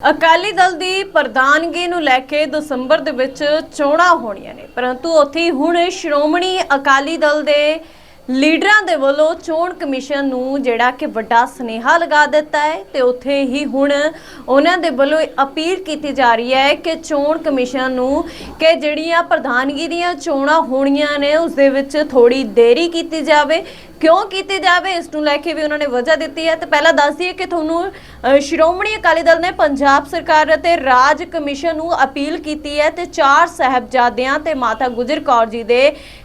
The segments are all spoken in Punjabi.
ਅਕਾਲੀ ਦਲ ਦੀ ਪ੍ਰਧਾਨਗੀ ਨੂੰ ਲੈ ਕੇ ਦਸੰਬਰ ਦੇ ਵਿੱਚ ਚੋਣਾਂ ਹੋਣੀਆਂ ਨੇ, ਪਰੰਤੂ ਉੱਥੇ ਹੁਣ ਸ਼੍ਰੋਮਣੀ ਅਕਾਲੀ ਦਲ ਦੇ ਲੀਡਰਾਂ ਦੇ ਵੱਲੋਂ ਚੋਣ ਕਮਿਸ਼ਨ ਨੂੰ ਜਿਹੜਾ ਕਿ ਵੱਡਾ ਸੁਨੇਹਾ ਲਗਾ ਦਿੱਤਾ ਹੈ ਤੇ ਉੱਥੇ ਹੀ ਹੁਣ ਉਹਨਾਂ ਦੇ ਵੱਲੋਂ ਅਪੀਲ ਕੀਤੀ ਜਾ ਰਹੀ ਹੈ ਕਿ ਚੋਣ ਕਮਿਸ਼ਨ ਨੂੰ ਕਿ ਜਿਹੜੀਆਂ ਪ੍ਰਧਾਨਗੀ ਦੀਆਂ ਚੋਣਾਂ ਹੋਣੀਆਂ ਨੇ, ਉਸ ਦੇ ਵਿੱਚ ਥੋੜੀ ਦੇਰੀ ਕੀਤੀ ਜਾਵੇ। ਕਿਉਂ ਕੀਤੀ ਜਾਵੇ? ਇਸ ਨੂੰ ਲੈ ਕੇ ਵੀ ਉਹਨਾਂ ਨੇ ਵਜ੍ਹਾ ਦਿੱਤੀ ਹੈ। ਤੇ ਪਹਿਲਾਂ ਦੱਸ ਦਈਏ ਕਿ ਤੁਹਾਨੂੰ ਸ਼੍ਰੋਮਣੀ ਅਕਾਲੀ ਦਲ ਨੇ ਪੰਜਾਬ ਸਰਕਾਰ ਅਤੇ ਰਾਜ ਕਮਿਸ਼ਨ ਨੂੰ ਅਪੀਲ ਕੀਤੀ ਹੈ ਤੇ ਚਾਰ ਸਹਿਬਜ਼ਾਦਿਆਂ ਤੇ ਮਾਤਾ ਗੁਜਰ ਕੌਰ ਜੀ ਦੇ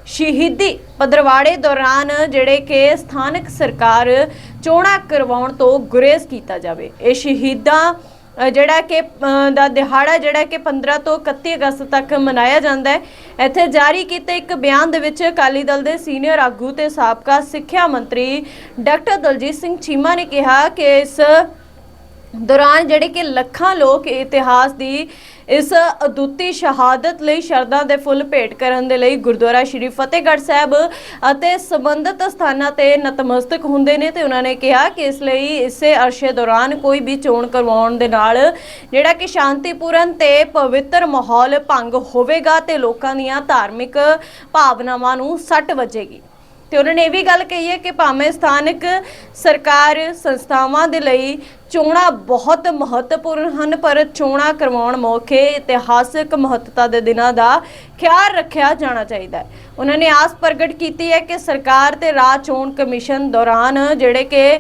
ਸ਼ਹੀਦੀ ਪਦਰਵਾੜੇ ਦੌਰਾਨ ਜਿਹੜੇ ਕਿ ਸਥਾਨਕ ਸਰਕਾਰ ਚੋਣਾਂ ਕਰਵਾਉਣ ਤੋਂ ਗੁਰੇਜ਼ ਕੀਤਾ ਜਾਵੇ। ਇਹ ਸ਼ਹੀਦਾਂ ਜਿਹੜਾ ਕਿ ਦਾ ਦਿਹਾੜਾ ਜਿਹੜਾ ਕਿ 15 ਤੋਂ 31 ਅਗਸਤ ਤੱਕ ਮਨਾਇਆ ਜਾਂਦਾ ਹੈ। ਇੱਥੇ ਜਾਰੀ ਕੀਤੇ ਇੱਕ ਬਿਆਨ ਦੇ ਵਿੱਚ ਅਕਾਲੀ ਦਲ ਦੇ ਸੀਨੀਅਰ ਆਗੂ ਤੇ ਸਾਬਕਾ ਸਿੱਖਿਆ ਮੰਤਰੀ ਡਾਕਟਰ ਦਲਜੀਤ ਸਿੰਘ ਚੀਮਾ ਨੇ ਕਿਹਾ ਕਿ ਇਸ ਦੌਰਾਨ ਜਿਹੜੇ ਕਿ ਲੱਖਾਂ ਲੋਕ ਇਤਿਹਾਸ ਦੀ ਇਸ ਅਦੁੱਤੀ ਸ਼ਹਾਦਤ ਲਈ ਸ਼ਰਧਾ ਦੇ ਫੁੱਲ ਭੇਟ ਕਰਨ ਦੇ ਲਈ ਗੁਰਦੁਆਰਾ ਸ਼੍ਰੀ ਫਤਿਹਗੜ੍ਹ ਸਾਹਿਬ ਅਤੇ ਸੰਬੰਧਿਤ ਸਥਾਨਾਂ ਤੇ ਨਤਮਸਤਕ ਹੁੰਦੇ ਨੇ ਤੇ ਉਹਨਾਂ ਨੇ ਕਿਹਾ ਕਿ ਇਸ ਲਈ ਇਸੇ ਅਰਸ਼ੇ ਦੌਰਾਨ ਕੋਈ ਵੀ ਚੋਣ ਕਰਵਾਉਣ ਦੇ ਨਾਲ ਜਿਹੜਾ ਕਿ ਸ਼ਾਂਤੀਪੂਰਨ ਤੇ ਪਵਿੱਤਰ ਮਾਹੌਲ ਭੰਗ ਹੋਵੇਗਾ ਤੇ ਲੋਕਾਂ ਦੀਆਂ ਧਾਰਮਿਕ ਭਾਵਨਾਵਾਂ ਨੂੰ ਸੱਟ ਵੱਜੇਗੀ। ਤੇ ਉਹਨਾਂ ਨੇ ਇਹ ਵੀ ਗੱਲ ਕਹੀ ਹੈ ਕਿ ਭਾਵੇਂ ਸਥਾਨਕ ਸਰਕਾਰ ਸੰਸਥਾਵਾਂ ਦੇ ਲਈ ਚੋਣਾਂ ਬਹੁਤ ਮਹੱਤਵਪੂਰਨ ਹਨ, ਪਰ ਚੋਣਾਂ ਕਰਵਾਉਣ ਮੌਕੇ ਇਤਿਹਾਸਕ ਮਹੱਤਤਾ ਦੇ ਦਿਨਾਂ ਦਾ ਖਿਆਲ ਰੱਖਿਆ ਜਾਣਾ ਚਾਹੀਦਾ ਹੈ। ਉਹਨਾਂ ਨੇ ਆਸ ਪ੍ਰਗਟ ਕੀਤੀ ਹੈ ਕਿ ਸਰਕਾਰ ਤੇ ਰਾਜ ਚੋਣ ਕਮਿਸ਼ਨ ਦੌਰਾਨ ਜਿਹੜੇ ਕਿ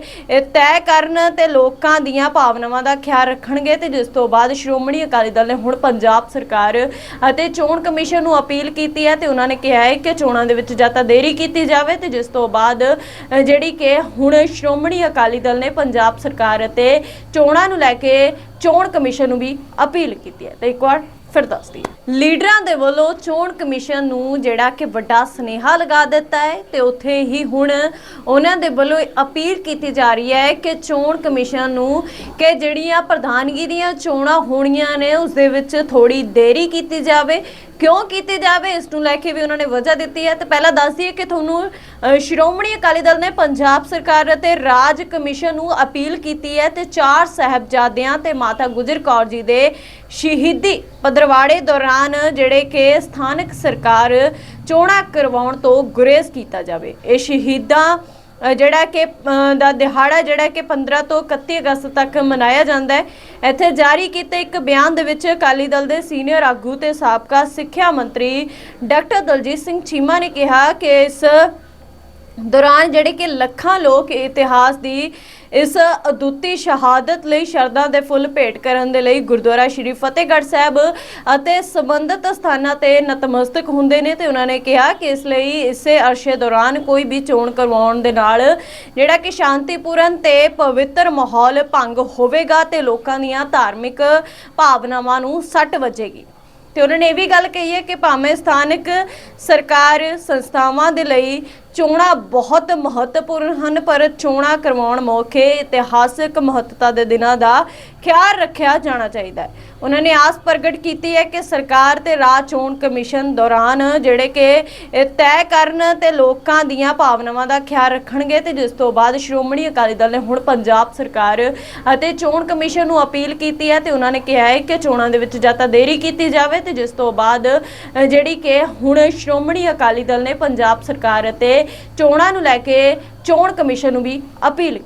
ਤੈਅ ਕਰਨ ਤੇ ਲੋਕਾਂ ਦੀਆਂ ਭਾਵਨਾਵਾਂ ਦਾ ਖਿਆਲ ਰੱਖਣਗੇ ਤੇ ਜਿਸ ਤੋਂ ਬਾਅਦ ਸ਼੍ਰੋਮਣੀ ਅਕਾਲੀ ਦਲ ਨੇ ਹੁਣ ਪੰਜਾਬ ਸਰਕਾਰ ਅਤੇ ਚੋਣ ਕਮਿਸ਼ਨ ਨੂੰ ਅਪੀਲ ਕੀਤੀ ਹੈ ਤੇ ਉਹਨਾਂ ਨੇ ਕਿਹਾ ਹੈ ਕਿ ਚੋਣਾਂ ਦੇ ਵਿੱਚ ਜਾਂ ਤਾਂ ਦੇਰੀ ਕੀਤੀ ਜਾਵੇ ਤੇ ਜਿਸ ਤੋਂ ਬਾਅਦ ਜਿਹੜੀ ਕਿ ਹੁਣ ਸ਼੍ਰੋਮਣੀ ਅਕਾਲੀ ਦਲ ਨੇ ਪੰਜਾਬ ਸਰਕਾਰ ਅਤੇ ਚੋਣਾਂ ਨੂੰ ਲੈ ਕੇ ਚੋਣ ਕਮਿਸ਼ਨ ਨੂੰ ਵੀ ਅਪੀਲ ਕੀਤੀ ਹੈ। ਤੇ ਇੱਕ ਵਾਰ ਫਿਰ ਦੱਸਦੀ ਲੀਡਰਾਂ ਦੇ ਵੱਲੋਂ ਚੋਣ ਕਮਿਸ਼ਨ ਨੂੰ ਜਿਹੜਾ ਕਿ ਵੱਡਾ ਸੁਨੇਹਾ ਲਗਾ ਦਿੱਤਾ ਹੈ ਤੇ ਉੱਥੇ ਹੀ ਹੁਣ ਉਹਨਾਂ ਦੇ ਵੱਲੋਂ ਅਪੀਲ ਕੀਤੀ ਜਾ ਰਹੀ ਹੈ ਕਿ ਚੋਣ ਕਮਿਸ਼ਨ ਨੂੰ ਕਿ ਜਿਹੜੀਆਂ ਪ੍ਰਧਾਨਗੀ ਦੀਆਂ ਚੋਣਾਂ ਹੋਣੀਆਂ ਨੇ, ਉਸ ਦੇ ਵਿੱਚ ਥੋੜੀ ਦੇਰੀ ਕੀਤੀ ਜਾਵੇ ਕਿਉਂ ਕੀਤੀ ਜਾਵੇ, ਇਸ ਨੂੰ ਲੈ ਕੇ ਵੀ ਉਹਨਾਂ ਨੇ ਵਜ੍ਹਾ ਦਿੱਤੀ ਹੈ। ਤੇ ਪਹਿਲਾਂ ਦੱਸ ਦਈਏ ਕਿ ਤੁਹਾਨੂੰ ਸ਼੍ਰੋਮਣੀ ਅਕਾਲੀ ਦਲ ਨੇ ਪੰਜਾਬ ਸਰਕਾਰ ਅਤੇ ਰਾਜ ਕਮਿਸ਼ਨ ਨੂੰ ਅਪੀਲ ਕੀਤੀ ਹੈ ਤੇ ਚਾਰ ਸਹਿਬਜ਼ਾਦਿਆਂ ਤੇ ਮਾਤਾ ਗੁਜਰ ਕੌਰ ਜੀ ਦੇ ਸ਼ਹੀਦੀ ਪਦਰਵਾੜੇ ਦੌਰਾਨ ਜਿਹੜੇ ਕਿ ਸਥਾਨਕ ਸਰਕਾਰ ਚੋਣਾਂ ਕਰਵਾਉਣ ਤੋਂ ਗੁਰੇਜ਼ ਕੀਤਾ ਜਾਵੇ। ਇਹ ਸ਼ਹੀਦਾਂ ਜਿਹੜਾ ਕਿ ਦਾ ਦਿਹਾੜਾ ਜਿਹੜਾ ਕਿ 15 ਤੋਂ 31 ਅਗਸਤ ਤੱਕ ਮਨਾਇਆ ਜਾਂਦਾ ਹੈ। ਇੱਥੇ ਜਾਰੀ ਕੀਤੇ ਇੱਕ ਬਿਆਨ ਦੇ ਵਿੱਚ ਅਕਾਲੀ ਦਲ ਦੇ ਸੀਨੀਅਰ ਆਗੂ ਤੇ ਸਾਬਕਾ ਸਿੱਖਿਆ ਮੰਤਰੀ ਡਾਕਟਰ ਦਲਜੀਤ ਸਿੰਘ ਚੀਮਾ ਨੇ ਕਿਹਾ ਕਿ ਇਸ ਦੌਰਾਨ ਜਿਹੜੇ ਕਿ ਲੱਖਾਂ ਲੋਕ ਇਤਿਹਾਸ ਦੀ ਇਸ ਅਦੁੱਤੀ ਸ਼ਹਾਦਤ ਲਈ ਸ਼ਰਧਾ ਦੇ ਫੁੱਲ ਭੇਟ ਕਰਨ ਦੇ ਲਈ ਗੁਰਦੁਆਰਾ ਸ਼੍ਰੀ ਫਤਿਹਗੜ੍ਹ ਸਾਹਿਬ ਅਤੇ ਸੰਬੰਧਿਤ ਸਥਾਨਾਂ ਤੇ ਨਤਮਸਤਕ ਹੁੰਦੇ ਨੇ ਤੇ ਉਹਨਾਂ ਨੇ ਕਿਹਾ ਕਿ ਇਸ ਲਈ ਇਸੇ ਅਰਸ਼ੇ ਦੌਰਾਨ ਕੋਈ ਵੀ ਚੋਣ ਕਰਵਾਉਣ ਦੇ ਨਾਲ ਜਿਹੜਾ ਕਿ ਸ਼ਾਂਤੀਪੂਰਨ ਤੇ ਪਵਿੱਤਰ ਮਾਹੌਲ ਭੰਗ ਹੋਵੇਗਾ ਤੇ ਲੋਕਾਂ ਦੀਆਂ ਧਾਰਮਿਕ ਭਾਵਨਾਵਾਂ ਨੂੰ ਸੱਟ ਵੱਜੇਗੀ। ਤੇ ਉਹਨਾਂ ਨੇ ਇਹ ਵੀ ਗੱਲ ਕਹੀ ਹੈ ਕਿ ਭਾਵੇਂ ਸਥਾਨਕ ਸਰਕਾਰ ਸੰਸਥਾਵਾਂ ਦੇ ਲਈ ਚੋਣਾਂ ਬਹੁਤ ਮਹੱਤਵਪੂਰਨ ਹਨ, ਪਰ ਚੋਣਾਂ ਕਰਵਾਉਣ ਮੌਕੇ ਇਤਿਹਾਸਕ ਮਹੱਤਤਾ ਦੇ ਦਿਨਾਂ ਦਾ ਖਿਆਲ ਰੱਖਿਆ ਜਾਣਾ ਚਾਹੀਦਾ ਹੈ। ਉਹਨਾਂ ਨੇ ਆਸ ਪ੍ਰਗਟ ਕੀਤੀ ਹੈ ਕਿ ਸਰਕਾਰ ਤੇ ਰਾਜ ਚੋਣ ਕਮਿਸ਼ਨ ਦੌਰਾਨ ਜਿਹੜੇ ਕਿ ਤੈਅ ਕਰਨ ਤੇ ਲੋਕਾਂ ਦੀਆਂ ਭਾਵਨਾਵਾਂ ਦਾ ਖਿਆਲ ਰੱਖਣਗੇ ਤੇ ਜਿਸ ਤੋਂ ਬਾਅਦ ਸ਼੍ਰੋਮਣੀ ਅਕਾਲੀ ਦਲ ਨੇ ਹੁਣ ਪੰਜਾਬ ਸਰਕਾਰ ਅਤੇ ਚੋਣ ਕਮਿਸ਼ਨ ਨੂੰ ਅਪੀਲ ਕੀਤੀ ਹੈ ਤੇ ਉਹਨਾਂ ਨੇ ਕਿਹਾ ਹੈ ਕਿ ਚੋਣਾਂ ਦੇ ਵਿੱਚ ਜਾਂ ਤਾਂ ਦੇਰੀ ਕੀਤੀ ਜਾਵੇ ਤੇ ਜਿਸ ਤੋਂ ਬਾਅਦ ਜਿਹੜੀ ਕਿ ਹੁਣ ਸ਼੍ਰੋਮਣੀ ਅਕਾਲੀ ਦਲ ਨੇ ਪੰਜਾਬ ਸਰਕਾਰ ਅਤੇ ਚੋਣਾਂ ਨੂੰ ਲੈ ਕੇ ਚੋਣ ਕਮਿਸ਼ਨ ਨੂੰ ਵੀ ਅਪੀਲ ਕੀਤੀ